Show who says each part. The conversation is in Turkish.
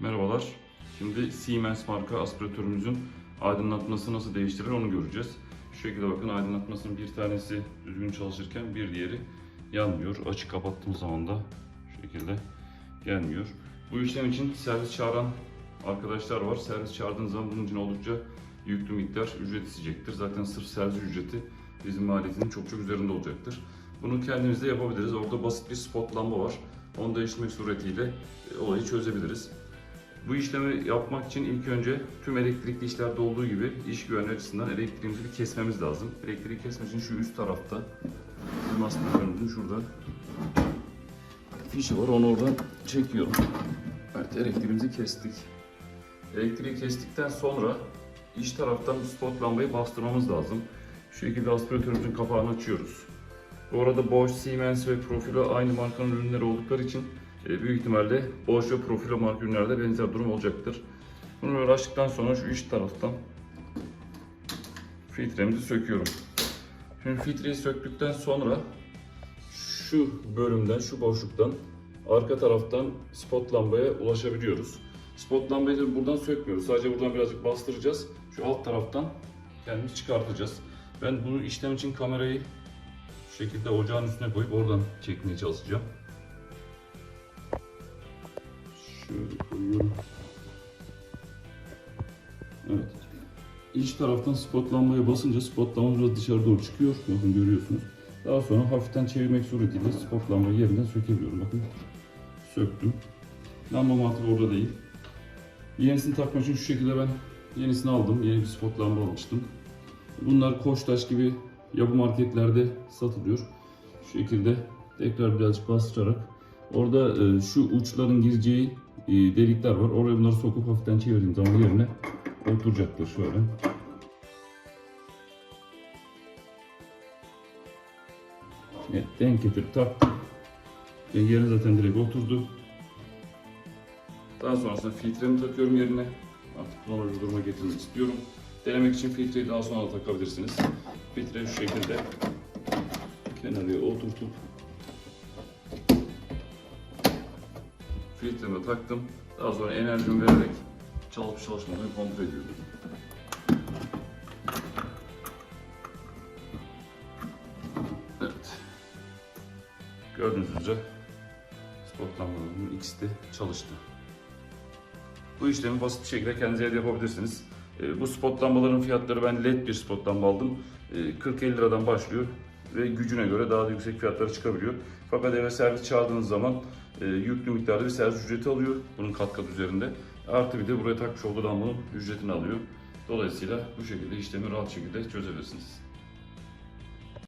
Speaker 1: Merhabalar. Şimdi Siemens marka aspiratörümüzün aydınlatması nasıl değiştirilir onu göreceğiz. Şu şekilde bakın aydınlatmasının bir tanesi düzgün çalışırken bir diğeri yanmıyor. Açık kapattığım zaman da şu şekilde gelmiyor. Bu işlem için servis çağıran arkadaşlar var. Servis çağırdığınız zaman bunun için oldukça yüklü miktar ücret isteyecektir. Zaten sırf servis ücreti bizim maliyetinin çok çok üzerinde olacaktır. Bunu kendimiz de yapabiliriz. Orada basit bir spot lamba var. Onu değiştirmek suretiyle olayı çözebiliriz. Bu işlemi yapmak için ilk önce tüm elektrikli işlerde olduğu gibi iş güvenliği açısından elektriğimizi bir kesmemiz lazım. Elektriği kesmek için şu üst tarafta bizim aspiratörümüzün şurada fişi var. Onu oradan çekiyorum. Evet elektriğimizi kestik. Elektriği kestikten sonra iç taraftan spot lambayı bastırmamız lazım. Şu şekilde aspiratörümüzün kapağını açıyoruz. Bu arada Bosch, Siemens ve Profilo aynı markanın ürünleri oldukları için büyük ihtimalle Bosch ve Profilo marka ürünlerde benzer durum olacaktır. Bunu böyle açtıktan sonra şu iç taraftan filtremizi söküyorum. Şimdi filtreyi söktükten sonra şu bölümden, şu boşluktan arka taraftan spot lambaya ulaşabiliyoruz. Spot lambayı da buradan sökmüyoruz. Sadece buradan birazcık bastıracağız. Şu alt taraftan kendimiz çıkartacağız. Ben bu işlem için kamerayı şekilde ocağın üstüne koyup oradan çekmeye çalışacağım. Şöyle koyuyorum. Evet. İç taraftan spot lambaya basınca spot lamba biraz dışarı doğru çıkıyor. Bakın görüyorsunuz. Daha sonra hafiften çevirmek suretiyle spot lambayı yerinden sökebiliyorum. Bakın söktüm. Lamba mantığı orada değil. Yenisini takmak için şu şekilde ben yenisini aldım. Yeni bir spot lamba almıştım. Bunlar Koçtaş gibi yapı marketlerde satılıyor. Şu şekilde tekrar birazcık bastırarak orada e, şu uçların gireceği e, delikler var. Oraya bunları sokup hafiften çevirdiğim zaman yerine oturacaktır şöyle. Evet, denk getirip taktım. E, yerine zaten direkt oturdu. Daha sonrasında filtremi takıyorum yerine. Artık normal duruma getirmek istiyorum. Denemek için filtreyi daha sonra da takabilirsiniz. Filtreyi şu şekilde kenarıya oturtup filtremi taktım. Daha sonra enerjimi vererek çalışıp çalışmadığını kontrol ediyorum. Evet. Gördüğünüz üzere spot lambalarının ikisi de çalıştı. Bu işlemi basit bir şekilde kendiniz evde yapabilirsiniz. E, Bu spot lambaların fiyatları ben led bir spot lamba aldım. E, 40-50 liradan başlıyor ve gücüne göre daha da yüksek fiyatlara çıkabiliyor. Fakat eve servis çağırdığınız zaman e, yüklü miktarda bir servis ücreti alıyor bunun kat kat üzerinde. Artı bir de buraya takmış olduğu lambanın ücretini alıyor. Dolayısıyla bu şekilde işlemi rahat şekilde çözebilirsiniz.